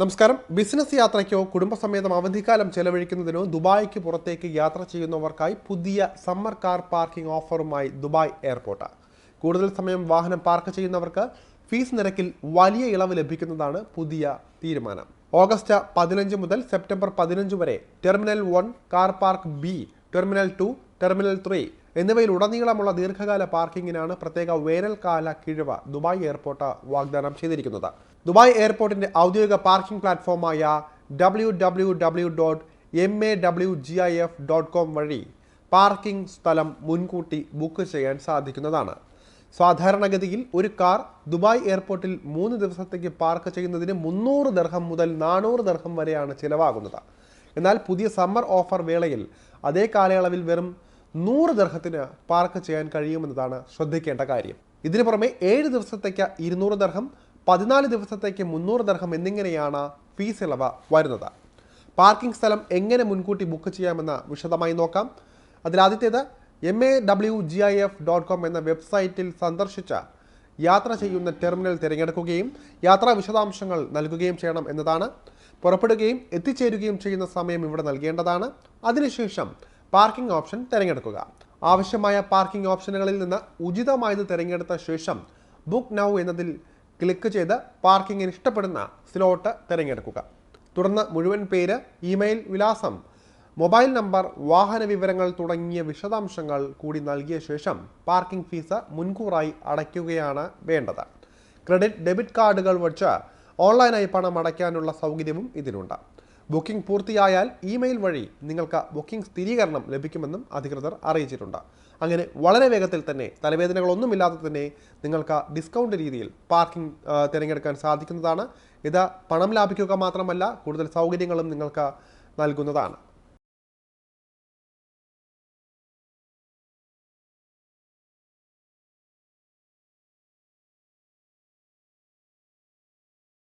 നമസ്കാരം. ബിസിനസ് യാത്രയ്ക്കോ കുടുംബസമേതം അവധിക്കാലം ചെലവഴിക്കുന്നതിനോ ദുബായിക്ക് പുറത്തേക്ക് യാത്ര ചെയ്യുന്നവർക്കായി പുതിയ സമ്മർ കാർ പാർക്കിംഗ് ഓഫറുമായി ദുബായ് എയർപോർട്ട്. കൂടുതൽ സമയം വാഹനം പാർക്ക് ചെയ്യുന്നവർക്ക് ഫീസ് നിരക്കിൽ വലിയ ഇളവ് ലഭിക്കുന്നതാണ് പുതിയ തീരുമാനം. ഓഗസ്റ്റ് പതിനഞ്ച് മുതൽ സെപ്റ്റംബർ പതിനഞ്ച് വരെ terminal one car park B terminal two terminal three എന്നിവയിൽ ഉടനീളമുള്ള ദീർഘകാല പാർക്കിങ്ങിനാണ് പ്രത്യേക വേനൽക്കാല കിഴിവ് ദുബായ് എയർപോർട്ട് വാഗ്ദാനം ചെയ്തിരിക്കുന്നത്. ദുബായ് എയർപോർട്ടിന്റെ ഔദ്യോഗിക parking പ്ലാറ്റ്ഫോമായ W W W dot M A W G I F dot com വഴി പാർക്കിംഗ് സ്ഥലം മുൻകൂട്ടി ബുക്ക് ചെയ്യാൻ സാധിക്കുന്നതാണ്. സാധാരണഗതിയിൽ ഒരു കാർ ദുബായ് എയർപോർട്ടിൽ മൂന്ന് ദിവസത്തേക്ക് പാർക്ക് ചെയ്യുന്നതിന് മുന്നൂറ് ദർഹം മുതൽ നാനൂറ് ദർഹം വരെയാണ് ചിലവാകുന്നത്. എന്നാൽ പുതിയ സമ്മർ ഓഫർ വേളയിൽ അതേ കാലയളവിൽ വെറും നൂറ് ദർഹത്തിന് പാർക്ക് ചെയ്യാൻ കഴിയുമെന്നതാണ് ശ്രദ്ധിക്കേണ്ട കാര്യം. ഇതിനു പുറമെ ഏഴ് ദിവസത്തേക്ക് ഇരുന്നൂറ് ദർഹം പതിനാല് ദിവസത്തേക്ക് മുന്നൂറ് ദർഹം എന്നിങ്ങനെയാണ് ഫീസ് ഇളവ് വരുന്നത്. പാർക്കിംഗ് സ്ഥലം എങ്ങനെ മുൻകൂട്ടി ബുക്ക് ചെയ്യാമെന്ന് വിശദമായി നോക്കാം. അതിലാദ്യത്തേത് M A W G I F dot com എന്ന വെബ്സൈറ്റിൽ സന്ദർശിച്ച യാത്ര ചെയ്യുന്ന ടെർമിനൽ തിരഞ്ഞെടുക്കുകയും യാത്രാ വിശദാംശങ്ങൾ നൽകുകയും ചെയ്യണം എന്നതാണ്. പുറപ്പെടുകയും എത്തിച്ചേരുകയും ചെയ്യുന്ന സമയം ഇവിടെ നൽകേണ്ടതാണ്. അതിനുശേഷം പാർക്കിംഗ് ഓപ്ഷൻ തിരഞ്ഞെടുക്കുക. ആവശ്യമായ പാർക്കിംഗ് ഓപ്ഷനുകളിൽ നിന്ന് ഉചിതമായത് തിരഞ്ഞെടുത്ത ശേഷം ബുക്ക് നൗ എന്നതിൽ ക്ലിക്ക് ചെയ്ത് പാർക്കിങ്ങിന് ഇഷ്ടപ്പെടുന്ന സ്ലോട്ട് തിരഞ്ഞെടുക്കുക. തുടർന്ന് മുഴുവൻ പേര് ഇമെയിൽ വിലാസം മൊബൈൽ നമ്പർ വാഹന വിവരങ്ങൾ തുടങ്ങിയ വിശദാംശങ്ങൾ കൂടി നൽകിയ ശേഷം പാർക്കിംഗ് ഫീസ് മുൻകൂറായി അടയ്ക്കുകയാണ് വേണ്ടത്. ക്രെഡിറ്റ് ഡെബിറ്റ് കാർഡുകൾ വച്ച് ഓൺലൈനായി പണം അടയ്ക്കാനുള്ള സൗകര്യവും ഇതിനുണ്ട് ബുക്കിംഗ് പൂർത്തിയായാൽ ഇമെയിൽ വഴി നിങ്ങൾക്ക് ബുക്കിംഗ് സ്ഥിരീകരണം ലഭിക്കുമെന്നും അധികൃതർ അറിയിച്ചിട്ടുണ്ട്. അങ്ങനെ വളരെ വേഗത്തിൽ തന്നെ തലവേദനകളൊന്നുമില്ലാതെ തന്നെ നിങ്ങൾക്ക് ഡിസ്കൗണ്ട് രീതിയിൽ പാർക്കിംഗ് തിരഞ്ഞെടുക്കാൻ സാധിക്കുന്നതാണ്. ഇത് പണം ലാഭിക്കുക മാത്രമല്ല കൂടുതൽ സൗകര്യങ്ങളും നിങ്ങൾക്ക് നൽകുന്നതാണ്.